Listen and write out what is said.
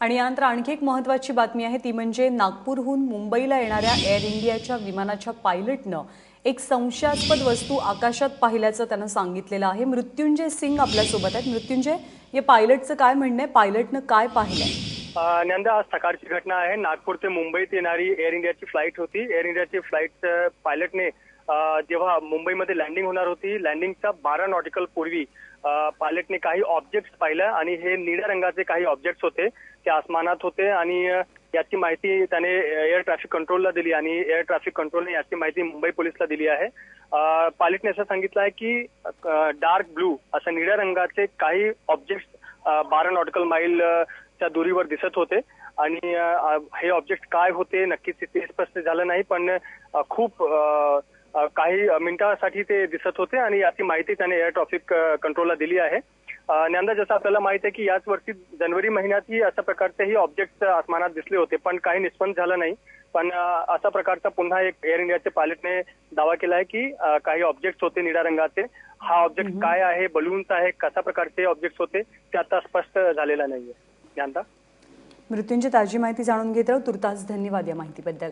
आणि यानंतर आणखी एक महत्वाची बातमी आहे ती म्हणजे नागपूरहून मुंबईला येणाऱ्या एअर इंडियाच्या विमानाच्या पायलटनं एक संशयास्पद वस्तू आकाशात पाहिल्याचं त्यानं सांगितलेलं आहे. मृत्युंजय सिंग आपल्यासोबत आहेत. मृत्युंजय या पायलटचं काय म्हणणं आहे? पायलटनं काय पाहिलंय? नंदा आज सकाळची घटना आहे. नागपूर ते मुंबईत येणारी एअर इंडियाची फ्लाईट होती. एअर इंडियाची फ्लाईट पायलटने जेव्हा मुंबईमध्ये लँडिंग होणार होती लँडिंगच्या बारा नॉटिकल पूर्वी पायलटने काही ऑब्जेक्ट्स पाहिलं आणि हे निळ्या रंगाचे काही ऑब्जेक्ट्स होते ते आसमानात होते आणि याची माहिती त्याने एअर ट्रॅफिक कंट्रोलला दिली आणि एअर ट्रॅफिक कंट्रोलने याची माहिती मुंबई पोलिसला दिली आहे. पायलटने असं सांगितलं आहे की डार्क ब्लू असं निळ्या रंगाचे काही ऑब्जेक्ट्स बारा नॉटिकल माईल च्या दुरीवर दिसत होते आणि हे ऑब्जेक्ट काय होते नक्कीच ते स्पष्ट झालं नाही पण खूप काही मिनिटासाठी ते दिसत होते आणि याची माहिती त्याने एअर ट्रॅफिक कंट्रोलला दिली आहे. अ, नंदा जसं आपल्याला माहिती आहे की याच वर्षी जानेवारी महिन्यातही अशा प्रकारचेही ऑब्जेक्ट आसमानात दिसले होते पण काही निष्पन्न झालं नाही. पण अशा प्रकारचा पुन्हा एक एअर इंडियाचे पायलटने दावा केला आहे की काही ऑब्जेक्ट होते निळ्या रंगाचे. हा ऑब्जेक्ट काय आहे बलून्स आहे कशा प्रकारचे ऑब्जेक्ट होते ते आता स्पष्ट झालेला नाहीये. ज्ञानता मृत्युंजय ताजी माहिती जाणून घेत राहू. तुर्तास धन्यवाद या माहितीबद्दल.